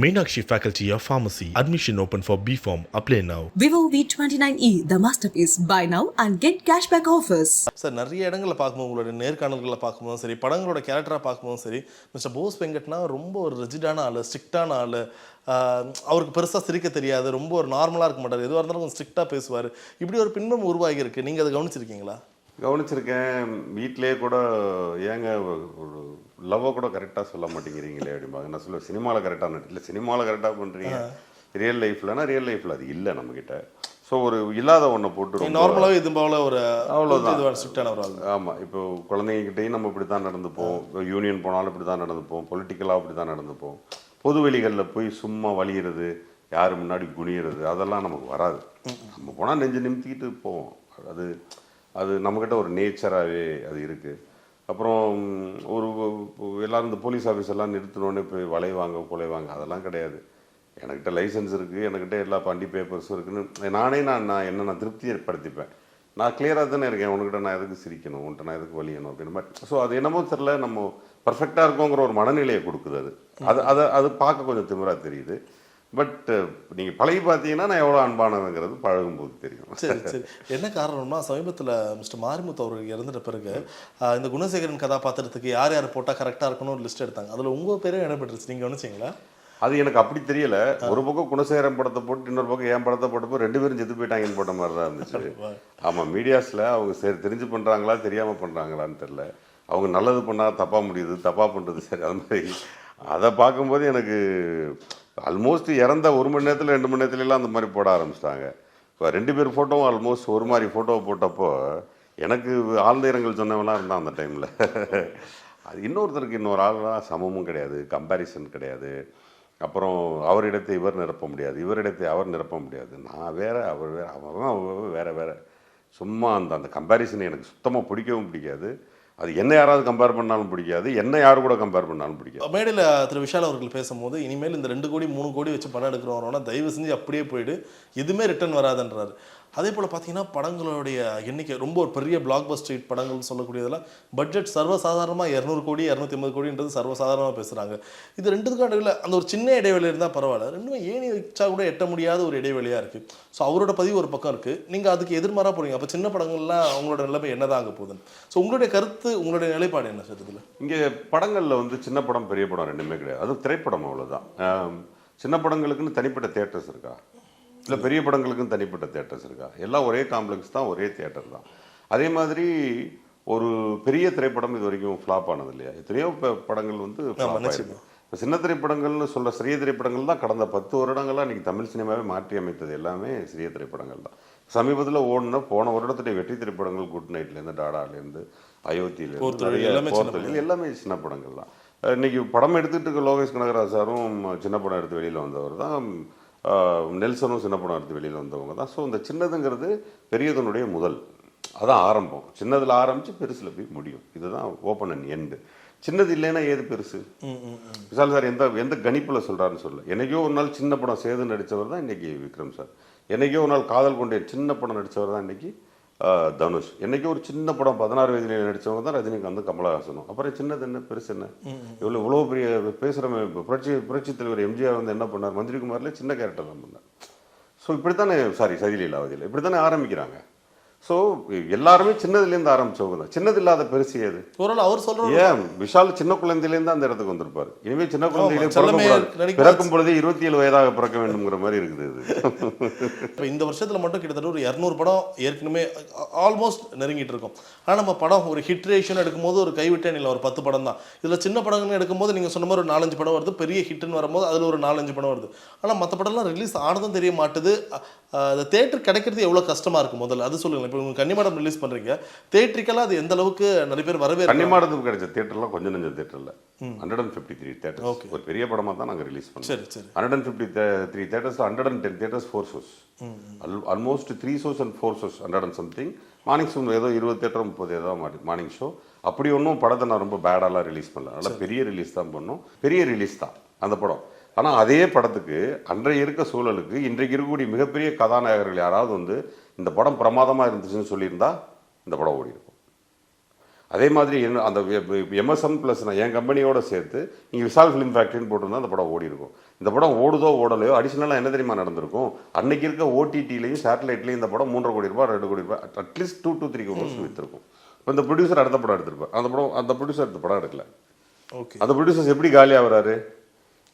Meenakshi Faculty of Pharmacy. Admission open for B.Form. Apply now. Vivo V29e, the masterpiece. Buy now and get cashback offers. Sir நிறைய இடங்களில் பார்க்கும்போது உங்களுடைய நேர்காணல்களில் பார்க்கும்போதும் சரி படங்களோட கேரக்டராக பார்க்கும்போதும் சரி மிஸ்டர் போஸ் வெங்கட்னா ரொம்ப ஒரு ரிஜிடான ஆள் ஸ்ட்ரிக்டான ஆள் அவருக்கு பெருசாக சிரிக்க தெரியாது ரொம்ப ஒரு நார்மலாக இருக்க மாட்டார் எதுவாக இருந்தாலும் கொஞ்சம் ஸ்ட்ரிக்டாக பேசுவார் இப்படி ஒரு பின்பம் உருவாகி இருக்கு நீங்கள் அதை கவனிச்சிருக்கீங்களா கவனிச்சிருக்கேன். வீட்டிலேயே கூட ஏங்க ஒரு லவ்வை கூட கரெக்டாக சொல்ல மாட்டேங்கிறீங்களே அப்படிம்பாங்க. நான் சொல்லுவேன் சினிமாவில் கரெக்டாக நடிக்கல சினிமாவில் கரெக்டாக பண்ணுறீங்க ரியல் லைஃப்லனா ரியல் லைஃப்பில் அது இல்லை நம்மக்கிட்ட ஸோ ஒரு இல்லாத ஒன்றை போட்டு நார்மலாகவே இது போல ஒரு அவ்வளவுதான். இதுவாக ஸ்ட்ரிக்டான ஒரு ஆள். ஆமாம் இப்போ குழந்தைங்ககிட்டையும் நம்ம இப்படி தான் நடந்துப்போம். யூனியன் போனாலும் இப்படி தான் நடந்துப்போம். பொலிட்டிக்கலாக இப்படி தான் நடந்துப்போம். பொது வெளிகளில் போய் சும்மா வலிகிறது யார் முன்னாடி குனிகிறது அதெல்லாம் நமக்கு வராது. நம்ம போனால் நெஞ்சு நிமித்திக்கிட்டு போவோம். அது அது நம்மக்கிட்ட ஒரு நேச்சராகவே அது இருக்குது அப்புறம் ஒரு எல்லோரும் இந்த போலீஸ் ஆஃபீஸர்லாம் நிறுத்தினோடனே போய் வளைவாங்க குலைவாங்க அதெல்லாம் கிடையாது. எனக்கிட்ட லைசன்ஸ் இருக்குது எனக்கிட்ட எல்லா பண்டி பேப்பர்ஸும் இருக்குதுன்னு நானே நான் நான் என்ன நான் திருப்தி ஏற்படுத்திப்பேன். நான் கிளியராக தானே இருக்கேன் உனக்கிட்ட நான் எதுக்கு சிரிக்கணும் உன்கிட்ட நான் எதுக்கு வலியணும் அப்படின்னு மாதிரி. ஸோ அது என்னமோ தெரில நம்ம பர்ஃபெக்டாக இருக்கோங்கிற ஒரு மனநிலையை கொடுக்குது அது. அது அதை அது பார்க்க கொஞ்சம் திமிராக தெரியுது. பட் நீங்கள் பழகி பார்த்தீங்கன்னா நான் எவ்வளோ அன்பானவங்கிறது பழகும்போது தெரியும். சரி சரி. என்ன காரணம்னா சமீபத்தில் மிஸ்டர் மாரிமுத்து அவர்கள் இறந்துட்ட பிறகு இந்த குணசேகரன் கதாபாத்திரத்துக்கு யார் யார் போட்டால் கரெக்டாக இருக்கணும் ஒரு லிஸ்ட் எடுத்தாங்க. அதில் உங்கள் பேரும் இடம்பெற்றுச்சு நீங்கள் கவனிச்சிங்களா? அது எனக்கு அப்படி தெரியல. ஒரு பக்கம் குணசேகரன் படத்தை போட்டு இன்னொரு பக்கம் என் படத்தை போட்டப்போ ரெண்டு பேரும் செத்து போயிட்டாங்கன்னு போட்ட மாதிரி தான் இருந்துச்சு ஆமாம் மீடியாஸில் அவங்க சரி தெரிஞ்சு பண்ணுறாங்களா தெரியாமல் பண்ணுறாங்களான்னு தெரில அவங்க நல்லது பண்ணால் தப்பாக முடியுது தப்பாக பண்ணுறது சரி அது மாதிரி. அதை பார்க்கும்போது எனக்கு ஆல்மோஸ்ட் இறந்த ஒரு மணி நேரத்தில் ரெண்டு மணி நேரத்துலலாம் அந்த மாதிரி போட ஆரம்பிச்சிட்டாங்க. இப்போ ரெண்டு பேர் ஃபோட்டோவும் ஆல்மோஸ்ட் ஒரு மாதிரி ஃபோட்டோவை போட்டப்போ எனக்கு ஆழ்ந்த இரங்கல் சொன்னவெல்லாம் இருந்தான் அந்த டைமில் அது இன்னொருத்தருக்கு இன்னொரு ஆள்லாம் சமமும் கிடையாது கம்பேரிசன் கிடையாது. அப்புறம் அவரிடத்தை இவர் நிரப்ப முடியாது இவரிடத்தை அவர் நிரப்ப முடியாது. நான் வேற அவர் வேற அவன் வேறு வேறு. சும்மா அந்த அந்த கம்பேரிசன் எனக்கு சுத்தமாக பிடிக்கவும் பிடிக்காது. அது என்ன யாராவது கம்பேர் பண்ணாலும் பிடிக்காது என்ன யார் கூட கம்பேர் பண்ணாலும் பிடிக்காது. மேடையில் திரு விஷால் அவர்கள் பேசும்போது இனிமேல் இந்த ரெண்டு கோடி மூணு கோடி வச்சு படம் எடுக்கிறவரோனா தயவு செஞ்சு அப்படியே போயிடு எதுவுமே ரிட்டர்ன் வராதுன்றாரு. அதே போல் பார்த்தீங்கன்னா படங்களுடைய எண்ணிக்கை ரொம்ப ஒரு பெரிய பிளாக் ஸ்ட்ரீட் படங்கள்னு சொல்லக்கூடியதெல்லாம் பட்ஜெட் சர்வசாதாரணமாக இரநூறு கோடி இரநூத்தி ஐம்பது கோடின்றது சர்வசாதாரணமாக பேசுகிறாங்க இது ரெண்டுத்துக்கும் நடுவில் அந்த ஒரு சின்ன இடைவெளி இருந்தால் பரவாயில்ல. ரெண்டுமே ஏணி வச்சா கூட எட்ட முடியாத ஒரு இடைவெளியாக இருக்குது ஸோ அவரோட பதிவு ஒரு பக்கம் இருக்குது நீங்கள் அதுக்கு எதிர்மாராக போறீங்க. அப்போ சின்ன படங்கள்லாம் அவங்களோட நிலைமை என்னதான் ஆக போகுதுன்னு. ஸோ உங்களுடைய கருத்து உங்களுடைய நிலைப்பாடு என்ன சார் இதில்? இங்கே படங்களில் வந்து சின்ன படம் பெரிய படம் ரெண்டுமே கிடையாது. அது திரைப்படம் அவ்வளோதான் சின்ன படங்களுக்குன்னு தனிப்பட்ட தேட்டர்ஸ் இருக்கா? இல்லை பெரிய படங்களுக்குன்னு தனிப்பட்ட தேட்டர்ஸ் இருக்கா? எல்லாம் ஒரே காம்ப்ளெக்ஸ் தான் ஒரே தியேட்டர் தான். அதே மாதிரி ஒரு பெரிய திரைப்படம் இது வரைக்கும் ஃப்ளாப் ஆனது இல்லையா? எத்தனையோ படங்கள் வந்து. இப்ப சின்ன திரைப்படங்கள்னு சொல்ற சிறிய திரைப்படங்கள் தான் கடந்த பத்து வருடங்களா இன்னைக்கு தமிழ் சினிமாவே மாற்றி அமைத்தது எல்லாமே சிறிய திரைப்படங்கள் தான். சமீபத்தில் ஓடுன போன வருடத்துடைய வெற்றி திரைப்படங்கள் குட் நைட்லேருந்து டாடாலேருந்து அயோத்தியிலேருந்து எல்லாமே சின்ன போர்த்தொழில் எல்லாமே சின்ன படங்கள் தான். அஹ் இன்னைக்கு படம் எடுத்துட்டு இருக்க லோகேஷ் கனகராஜ் சாரும் சின்ன படம் எடுத்து வெளியில் வந்தவர் தான் நெல்சனும் சின்ன படம் எடுத்து வெளியில் வந்தவங்க தான். ஸோ இந்த சின்னதுங்கிறது பெரியதனுடைய முதல். அதான் ஆரம்பம். சின்னதில் ஆரம்பித்து பெருசில் போய் முடியும். இதுதான் ஓப்பன் அண்ட் எண்டு சின்னது இல்லைன்னா ஏது பெருசு? விஷால் சார் எந்த எந்த கணிப்பில் சொல்கிறாருன்னு சொல்ல என்னைக்கோ ஒரு நாள் சின்ன படம் சேது நடித்தவர் தான் இன்னைக்கு விக்ரம் சார். என்னைக்கோ ஒரு நாள் காதல் கொண்டே சின்ன படம் நடித்தவர் தான் இன்னைக்கு ஆஹ், தனுஷ். என்னைக்கோ ஒரு சின்ன படம் பதினாறு வயதில் நடித்தவங்க தான் ரஜினிகாந்த் கமலஹாசனும். அப்புறம் சின்னது என்ன பெருசு என்ன? இவ்வளோ இவ்வளோ பெரிய பேசுகிறவங்க புரட்சி புரட்சி தலைவர் எம்ஜிஆர் வந்து என்ன பண்ணார்? மந்திரி குமாரில் சின்ன கேரக்டர் தான் பண்ணார். ஸோ இப்படித்தானே சாரி சதிலீலாவதியில் இப்படி தானே ஆரம்பிக்கிறாங்க. ஸோ எல்லாருமே சின்னதுலேருந்து ஆரம்பிச்சவங்க தான். சின்னது இல்லாத பெருசு ஏது அவர் சொல்ற ஏன்? விஷால் சின்ன குழந்தையிலேருந்து அந்த இடத்துக்கு வந்திருப்பாரு. இனிமே சின்ன குழந்தையிலே பிறக்கக்கூடாது பிறக்கும் பொழுதே இருபத்தி ஏழு வயதாக பிறக்க வேண்டும்ங்கிற மாதிரி இருக்குது இது. இப்போ இந்த வருஷத்துல மட்டும் கிட்டத்தட்ட ஒரு இரநூறு படம் ஏற்கனவே ஆல்மோஸ்ட் நெருங்கிட்டு இருக்கோம். ஆனா நம்ம படம் ஒரு ஹிட் ரேஷன் எடுக்கும்போது ஒரு கைவிட்டே இல்லை ஒரு பத்து படம் தான். இதுல சின்ன படங்கள் எடுக்கும்போது நீங்க சொன்ன மாதிரி ஒரு நாலஞ்சு படம் வருது பெரிய ஹிட்னு வரும்போது அதுல ஒரு நாலஞ்சு படம் வருது. ஆனா மற்ற படம்லாம் ரிலீஸ் ஆனதும் தெரிய மாட்டுது. அந்த தேட்டர் கிடைக்கிறது எவ்வளவு கஷ்டமா இருக்கு முதல்ல? அது சொல்லுங்க இப்போ உங்க கன்னிமாடம் ரிலீஸ் பண்றீங்க. தேட்டருக்கெல்லாம் அது எந்த அளவுக்கு நிறைய பேர் வரவே கன்னிமாடத்துக்கு கிடைச்ச தேட்டர்லாம் கொஞ்சம் நெஞ்சம் தேட்டர்ல hundred and fifty three theatres Okay. ஒரு பெரிய படமா தான் நாங்கள் ரிலீஸ் பண்ணோம். சரி சரி. Hundred and fifty three theatres hundred and ten theatres four shows almost three shows and four shows hundred and something morning show ஏதோ இருபது தேட்டர் முப்பது ஏதோ மார்னிங் ஷோ அப்படி ஒன்றும் படத்தை நான் ரொம்ப பேடாலாம் ரிலீஸ் பண்ணல. நல்லா பெரிய ரிலீஸ் தான் பண்ணோம். பெரிய ரிலீஸ் தான் அந்த படம். ஆனால் அதே படத்துக்கு அன்றைய இருக்க சூழலுக்கு இன்றைக்கு இருக்கக்கூடிய மிகப்பெரிய கதாநாயகர்கள் யாராவது வந்து இந்த படம் பிரமாதமாக இருந்துச்சுன்னு சொல்லியிருந்தா இந்த படம் ஓடி இருக்கும் அதே மாதிரி என்ன அந்த எம்எஸ்எம் ப்ளஸ் நான் என் கம்பெனியோட சேர்த்து நீங்கள் விஷால் ஃபிலிம் ஃபேக்ட்ரின்னு போட்டிருந்தா அந்த படம் ஓடி இருக்கும் இந்த படம் ஓடுதோ ஓடலையோ அடிஷனலாக என்ன தெரியுமா நடந்திருக்கும்? அன்னைக்கு இருக்க ஓடிடிலையும் சேட்டலைட்லையும் இந்த படம் மூன்றரை கோடி ரூபாய் ரெண்டு கோடி ரூபாய் at least two two three crores விற்றுருக்கும் இப்போ இந்த ப்ரொடியூசர் அடுத்த படம் எடுத்திருப்பார். அந்த படம் அந்த ப்ரொடியூசர் இந்த படம் எடுக்கல. ஓகே. அந்த ப்ரொடியூசர்ஸ் எப்படி காலி ஆகுறாரு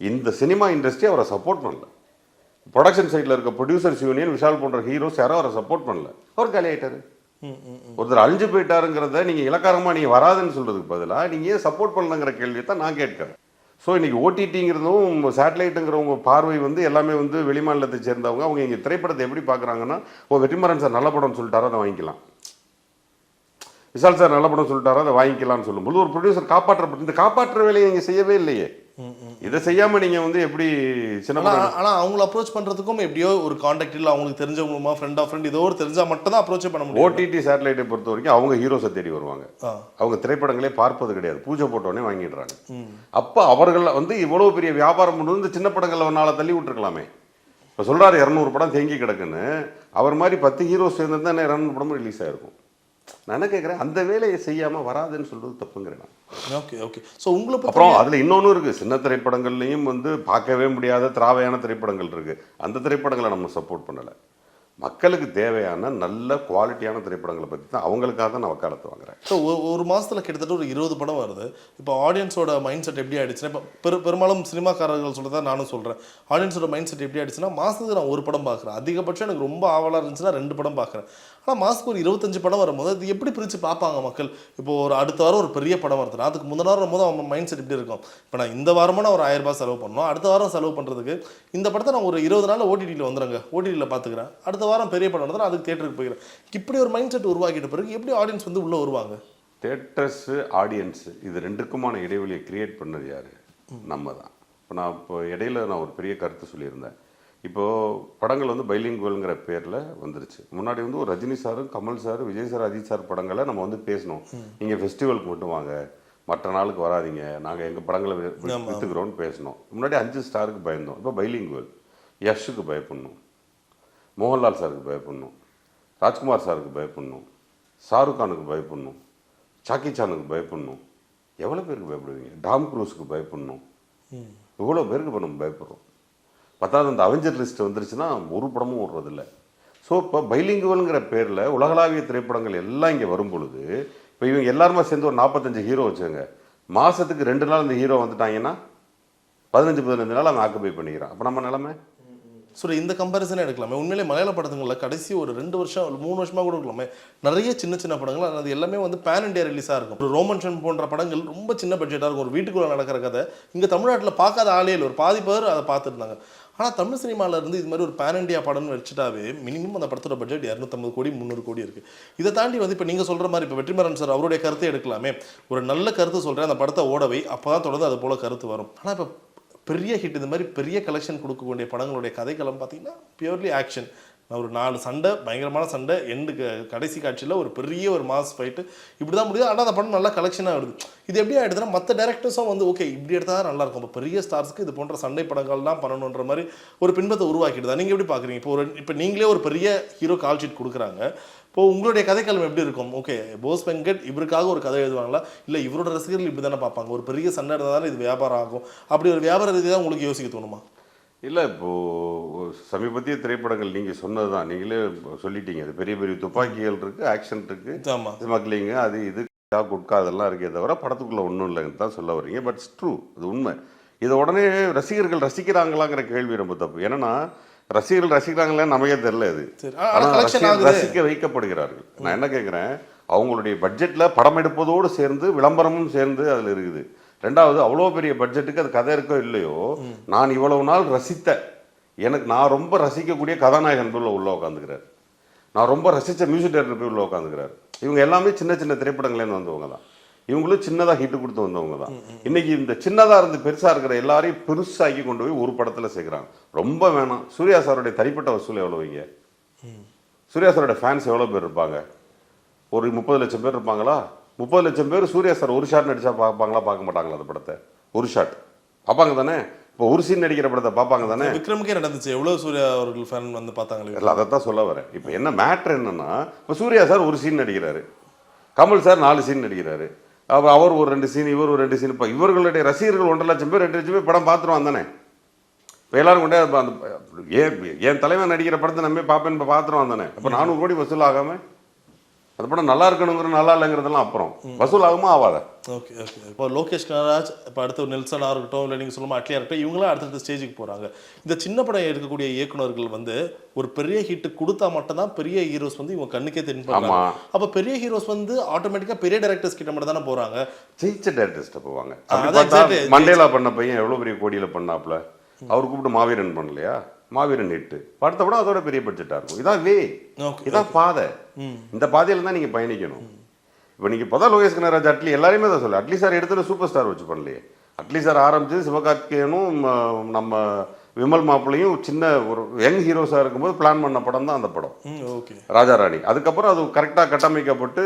இந்த சினிமா இண்டஸ்ட்ரி அவரை சப்போர்ட் பண்ணல. ப்ரொடக்ஷன் சைடில் இருக்க ப்ரொடியூசர்ஸ் யூனியன் விஷால் போன்ற ஹீரோஸ் யாரும் அவரை சப்போர்ட் பண்ணல. அவர் காலி ஒருத்தர் அழிஞ்சு போயிட்டாருங்கிறத நீங்க இலக்காரமா நீங்க வராதுன்னு சொல்றதுக்கு பதிலா நீங்க ஏன் சப்போர்ட் பண்ணலங்கிற கேள்வியை தான் நான் கேட்கிறேன். ஸோ இன்னைக்கு ஓடிடிங்கிறதும் சேட்டலைட்டுங்கிறவங்க பார்வை வந்து எல்லாமே வந்து வெளிமாநிலத்தை சேர்ந்தவங்க அவங்க இங்க திரைப்படத்தை எப்படி பார்க்குறாங்கன்னா ஓ வெற்றிமாறன் சார் நல்ல படம்னு சொல்லிட்டாரோ அதை வாங்கிக்கலாம். விஷால் சார் நல்ல படம் சொல்லிட்டாரோ அதை வாங்கிக்கலாம்னு சொல்லும்போது ஒரு ப்ரொடியூசர் காப்பாற்றப்பட்டு இந்த காப்பாற்றுற வேலையை நீங்க செய்யவே இல்லையே. இதை செய்யாம நீங்க வந்து எப்படி சின்ன ஆனா அவங்கள அப்ரோச் பண்றதுக்கும் எப்படியோ ஒரு காண்டாக்ட் இல்ல. அவங்களுக்கு தெரிஞ்சவங்களுமா ஃப்ரெண்ட் ஆஃப் ஃப்ரெண்ட் ஏதோ ஒரு தெரிஞ்சா மட்டும் தான் அப்ரோச் பண்ண முடியும். ஓடிடி சேட்டலைட்டை பொறுத்த வரைக்கும் அவங்க ஹீரோஸை தேடி வருவாங்க. அவங்க திரைப்படங்களே பார்ப்பது கிடையாது. பூஜை போட்டோடனே வாங்கிடுறாங்க. அப்ப அவர்கள் வந்து இவ்வளவு பெரிய வியாபாரம் இந்த சின்ன படங்களை ஒரு நாளை தள்ளி விட்டுருக்கலாமே. இப்போ சொல்றாரு இரநூறு படம் தேங்கி கிடக்குன்னு. அவர் மாதிரி பத்து ஹீரோஸ் சேர்ந்திருந்தா என்ன இரநூறு படமும் ரிலீஸ் ஆயிருக்கும். நான் என்ன கேட்குறேன் அந்த வேலையை செய்யாம வராதுன்னு சொல்றது தப்புங்கிறேன். ஓகே ஓகே சோ உங்களை பத்தி அப்புறம் அதுல இன்னொன்னு இருக்கு. சின்ன திரைப்படங்கள்லயும் வந்து பார்க்கவே முடியாத திராவையான திரைப்படங்கள் இருக்கு. அந்த திரைப்படங்களை நம்ம சப்போர்ட் பண்ணல. மக்களுக்கு தேவையான நல்ல குவாலிட்டியான திரைப்படங்களை பற்றி தான் அவங்களுக்காக தான் நான் வக்காலத்து வாங்குறேன். ஸோ ஒரு மாதத்தில் கிட்டத்தட்ட ஒரு இருபது படம் வருது. இப்போ ஆடியன்ஸோட மைண்ட் செட் எப்படி ஆயிடுச்சுன்னா இப்போ பெரு பெரும்பாலும் சினிமாக்காரர்கள் சொல்றதா நானும் சொல்கிறேன் ஆடியன்ஸோட மைண்ட் செட் எப்படி ஆயிடுச்சுன்னா மாதத்துக்கு நான் ஒரு படம் பார்க்குறேன் அதிகபட்சம் எனக்கு ரொம்ப ஆவலாக இருந்துச்சுன்னா ரெண்டு படம் பார்க்குறேன் ஆனால் மாதத்துக்கு ஒரு இருபத்தஞ்சு படம் வரும்போது அது எப்படி பிரித்து பார்ப்பாங்க மக்கள்? இப்போ ஒரு அடுத்த வாரம் ஒரு பெரிய படம் வருதுன்னா அதுக்கு முந்தின வாரம் வரும்போது அவங்க மைண்ட் செட் எப்படி இருக்கும்? இப்போ நான் இந்த வாரமா நான் ஒரு ஆயிரம் ரூபாய் செலவு பண்ணோம் அடுத்த வாரம் செலவு பண்ணுறதுக்கு இந்த படத்தை நான் ஒரு இருபது நாள் ஓடிடியில் வந்துடுங்க ஓடிடியில் பார்த்துக்கிறேன் அடுத்த வாரம் பெரிய படம் நடந்தா அதுக்கு தேட்டருக்கு போய்க்கிறேன் இப்படி ஒரு மைண்ட் செட் உருவாக்கிட்ட பிறகு எப்படி ஆடியன்ஸ் வந்து உள்ள வருவாங்க? தேட்டர்ஸு ஆடியன்ஸு இது ரெண்டுக்குமான இடைவெளியை கிரியேட் பண்ணது யாரு? நம்ம தான் இப்போ நான் இப்போ இடையில நான் ஒரு பெரிய கருத்து சொல்லியிருந்தேன். இப்போ படங்கள் வந்து பைலிங்குவல்ங்கிற பேரில் வந்துருச்சு. முன்னாடி வந்து ஒரு ரஜினி சாரும் Kamal sir Vijay sir Ajith sir படங்களை நம்ம வந்து பேசணும். நீங்கள் ஃபெஸ்டிவலுக்கு மட்டும் வாங்க. மற்ற நாளுக்கு வராதீங்க. நாங்கள் எங்கள் படங்களை வி- வி- ஆமா. வித்துக்கிறோம்னு பேசணும். முன்னாடி அஞ்சு ஸ்டாருக்கு பயந்தோம். இப்போ பைலிங்குவல் யஷுக்கு பயப்படணும். மோகன்லால் சாருக்கு பயப்படணும். ராஜ்குமார் சாருக்கு பயப்படணும். ஷாருக் கானுக்கு பயப்படணும். சாக்கி சானுக்கு பயப்படணும். எவ்வளோ பேருக்கு பயப்படுவீங்க? டாம் க்ரூஸுக்கு பயப்படணும். இவ்வளோ பேருக்கு இப்போ நம்ம பயப்படுறோம். பத்தாவது அந்த அவெஞ்சர் லிஸ்ட் வந்துருச்சுன்னா ஒரு படமும் ஓடுறதில்ல. ஸோ இப்போ பைலிங்குவல்ங்கிற பேரில் உலகளாவிய திரைப்படங்கள் எல்லாம் இங்கே வரும் பொழுது இப்போ இவங்க எல்லாருமே சேர்ந்து ஒரு நாற்பத்தஞ்சு ஹீரோ வச்சுங்க மாதத்துக்கு ரெண்டு நாள் இந்த ஹீரோ வந்துட்டாங்கன்னா பதினஞ்சு பதினஞ்சு நாள் அவன் ஆக்குபை பண்ணிக்கிறான். அப்போ நம்ம நிலமை? ஸோ இந்த கம்பேரிசனே எடுக்கலாமே. உண்மையிலே மலையாள படத்துங்களில் கடைசி ஒரு ரெண்டு வருஷம் ஒரு மூணு வருஷமாக கூட இருக்கலாமே நிறைய சின்ன சின்ன படங்கள் அது எல்லாமே வந்து பேன் இண்டியா ரிலீஸாக இருக்கும். ஒரு ரோமன் ஷன் போன்ற படங்கள் ரொம்ப சின்ன பட்ஜெட்டாக இருக்கும். ஒரு வீட்டுக்குள்ளே நடக்கிற கதை. இங்கே தமிழ்நாட்டில் பார்க்காத ஆளே ஒரு பாதி பேர் அதை பார்த்துருந்தாங்க. ஆனால் தமிழ் சினிமாவில் இருந்து இது மாதிரி ஒரு பேன் இண்டியா படம்னு வச்சுட்டாவே மினிமம் அந்த படத்தோட பட்ஜெட் இரநூத்தம்பது கோடி முந்நூறு கோடி இருக்குது இதை தாண்டி வந்து இப்போ நீங்கள் சொல்கிற மாதிரி இப்போ வெற்றிமாறன் சார் அவருடைய கருத்தை எடுக்கலாமே. ஒரு நல்ல கருத்து சொல்கிறேன் அந்த படத்தை ஓடவை. அப்போ தான் தொடர்ந்து அது போல கருத்து வரும். ஆனால் இப்போ பெரிய ஹிட் இந்த மாதிரி பெரிய கலெக்ஷன் கொடுக்கக்கூடிய படங்களுடைய கதைக்களம் பார்த்தீங்கன்னா பியூர்லி ஆக்ஷன் ஒரு நாலு சண்டை பயங்கரமான சண்டை எண்டு கடைசி காட்சியில் ஒரு பெரிய ஒரு மாஸ் ஃபைட்டு இப்படி தான் முடியுது. ஆனால் அந்த படம் நல்லா கலெக்ஷனாக வருது. இது எப்படி ஆகிடுதுன்னா மற்ற டேரக்டர்ஸும் வந்து ஓகே இப்படி எடுத்தால் தான் நல்லா இருக்கும். இப்போ பெரிய ஸ்டார்ஸ்க்கு இது போன்ற சண்டை படங்கள் தான் பண்ணணுன்ற மாதிரி ஒரு பின்பத்தை உருவாக்கிடுதா? நீங்கள் எப்படி பார்க்குறீங்க இப்போ ஒரு இப்போ நீங்களே ஒரு பெரிய ஹீரோ கால் ஷீட் கொடுக்குறாங்க. இப்போ உங்களுடைய கதைக்களம் எப்படி இருக்கும்? ஓகே போஸ் வெங்கட் இவருக்காக ஒரு கதை எழுதுவாங்களா? இல்லை இவரோட ரசிகர்கள் இப்படி தானே பார்ப்பாங்க? ஒரு பெரிய சண்டை இருந்தாலும் இது வியாபாரம் ஆகும்? அப்படி ஒரு வியாபார ரீதி தான் உங்களுக்கு யோசிக்க தோணுமா? இல்லை இப்போது சமீபத்திய திரைப்படங்கள் நீங்கள் சொன்னது தான் நீங்களே சொல்லிட்டீங்க. அது பெரிய பெரிய துப்பாக்கிகள் இருக்குது ஆக்ஷன் இருக்குது ஸ்மக்லிங்கு அது இது குட்கா, அதெல்லாம் இருக்கே தவிர படத்துக்குள்ளே ஒன்றும் இல்லைன்னு தான் சொல்ல வரீங்க பட் ட்ரூ அது உண்மை. இதை உடனே ரசிகர்கள் ரசிக்கிறாங்களாங்கிற கேள்வி ரொம்ப தப்பு. ஏன்னா ரசிகர்கள் ரசிக்கிறாங்களே நமக்கே தெரியல இது சரி. ஆனா ஆனா கலெக்ஷன் ரசிக- ஆகுது. ரசிக்க வைக்கப்படுகிறார்கள். நான் என்ன கேட்குறேன் அவங்களுடைய பட்ஜெட்டில் படம் எடுப்பதோடு சேர்ந்து விளம்பரமும் சேர்ந்து அதில் இருக்குது. ரெண்டாவது அவ்வளோ பெரிய பட்ஜெட்டுக்கு அது கதை இருக்கோ இல்லையோ நான் இவ்வளவு நாள் ரசித்த எனக்கு நான் ரொம்ப ரசிக்கக்கூடிய கதாநாயகன் போய் உள்ள உட்காந்துக்கிறார். நான் ரொம்ப ரசித்த மியூசிக் டைரக்டர் போய் உள்ள உட்காந்துக்கிறார். இவங்க எல்லாமே சின்ன சின்ன திரைப்படங்களேருந்து வந்தவங்க தான். இவங்களும் சின்னதாக ஹிட் கொடுத்து வந்தவங்க தான். இன்னைக்கு இந்த சின்னதாக இருந்து பெருசாக இருக்கிற எல்லாரையும் பெருசாக்கி கொண்டு போய் ஒரு படத்தில் சேர்க்குறாங்க. ரொம்ப வேணாம். சூர்யா சாருடைய தனிப்பட்ட வசூல் எவ்வளோ வைங்க சூர்யா சாரோட ஃபேன்ஸ் எவ்வளோ பேர் இருப்பாங்க? ஒரு முப்பது லட்சம் பேர் இருப்பாங்களா? முப்பது லட்சம் பேர் சூர்யா சார் ஒரு ஷாட் நடிச்சா பார்ப்பாங்களா? பார்க்க மாட்டாங்களா அந்த படத்தை? ஒரு ஷாட் பார்ப்பாங்க தானே? இப்போ ஒரு சீன் நடிக்கிற படத்தை பார்ப்பாங்க தானே? விக்ரமுக்கே நடந்துச்சு. எவ்வளவு சூர்யா அவர்கள் ஃபேன் வந்து பார்த்தாங்களே? இல்லை அதை தான் சொல்ல வரேன். இப்போ என்ன மேட்ரு என்னன்னா இப்போ சூர்யா சார் ஒரு சீன் நடிக்கிறாரு. கமல் சார் நாலு சீன் நடிக்கிறாரு. அப்ப அவர் ஒரு ரெண்டு சீன் இவர் ஒரு ரெண்டு சீன் இப்போ இவர்களுடைய ரசிகர்கள் ஒன்றரை லட்சம் பேர் ரெண்டு லட்சம் பேர் படம் பார்த்துருவான் தானே? இப்போ எல்லாரும் கொண்டே அந்த ஏன் என் தலைவன் நடிக்கிற படத்தை நம்பி பார்ப்பேன் இப்போ பார்த்துருவான் தானே? அப்போ நானூறு கோடி வசூல் ஆகாம? அந்த படம் நல்லா இருக்கணுங்கிற நல்லா இல்லைங்கிறதெல்லாம் அப்புறம். வசூல் ஆகுமா ஆகாத ஓகே ஓகே. இப்போ லோகேஷ் கனராஜ் இப்போ அடுத்து நெல்சனாக இருக்கட்டும் இல்லை நீங்கள் சொல்லுமா அட்லியாக இருக்கட்டும் இவங்களாம் அடுத்தடுத்த ஸ்டேஜுக்கு போகிறாங்க இந்த சின்ன படம் எடுக்கக்கூடிய இயக்குனர்கள் வந்து ஒரு பெரிய ஹிட் கொடுத்தா மட்டும்தான் பெரிய ஹீரோஸ் வந்து இவங்க கண்ணுக்கே தென்படுறாங்க. அப்போ பெரிய ஹீரோஸ் வந்து ஆட்டோமேட்டிக்காக பெரிய டைரக்டர்ஸ் கிட்ட மட்டும் தானே போகிறாங்க ஜெயிச்ச டேரக்டர்ஸ்ட்ட போவாங்க. மண்டேலா பண்ண பையன் எவ்வளோ பெரிய கோடியில் பண்ணாப்ல அவர் கூப்பிட்டு மாவீரன் பண்ணலையா? மாவீரன் எட்டு. படத்தை விட அதோட பெரிய பட்ஜெட்டாக இருக்கும். இதான் வே. இதான் பாதை. இந்த பாதையில தான் நீங்கள் பயணிக்கணும். இப்போ நீங்கள் இப்போ தான் லோகேஷ் கனராஜ் அட்லி எல்லாருமே தான் சொல்லு அட்லி சார் எடுத்துல சூப்பர் ஸ்டார் வச்சு பண்ணலையே. அட்லி சார் ஆரம்பிச்சது சிவகார்த்திகேயனும் நம்ம விமல் மாப்பிளையும் சின்ன ஒரு யங் ஹீரோஸாக இருக்கும்போது பிளான் பண்ண படம் தான் அந்த படம். ஓகே ராஜாராணி அதுக்கப்புறம் அது கரெக்டாக கட்டமைக்கப்பட்டு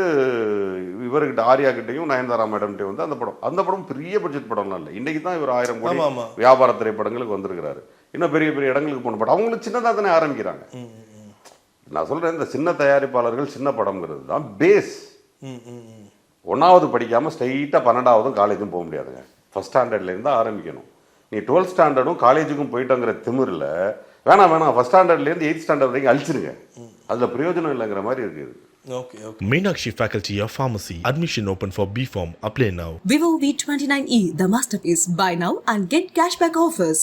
இவர்கிட்ட ஆர்யா கிட்டையும் நயன்தாரா மேடம்கிட்டையும் வந்து அந்த படம். அந்த படம் பெரிய பட்ஜெட் படம்லாம் இல்லை. இன்னைக்கு தான் இவர் ஆயிரம் கோடி. வியாபார திரைப்படங்களுக்கு வந்திருக்கிறாரு. இன்னும் பெரிய பெரிய இடங்களுக்கு போன படம் அவங்களுக்கு சின்னதாக தானே ஆரம்பிக்கிறாங்க. நான் சொல்றேன் இந்த சின்ன தயாரிப்பாளர்கள் சின்ன படம்ங்கிறது தான் பேஸ் ஒன்றாவது படிக்காமல் ஸ்ட்ரைட்டாக பன்னெண்டாவதும் காலேஜும் போக முடியாதுங்க. ஃபஸ்ட் ஸ்டாண்டர்ட்லேருந்து ஆரம்பிக்கணும். நீ டுவெல்த் ஸ்டாண்டர்டும் காலேஜுக்கும் போயிட்டோங்கிற திமிரில் வேணாம் வேணாம் ஃபஸ்ட் ஸ்டாண்டர்ட்லேருந்து எயித் ஸ்டாண்டர்ட் வரைக்கும் அழிச்சிருங்க. அதில் பிரயோஜனம் இல்லைங்கிற மாதிரி இருக்குது okay okay. Meenakshi Faculty of Pharmacy. Admission open for B Form. Apply now. Vivo V29e, the masterpiece. Buy now and get cashback offers.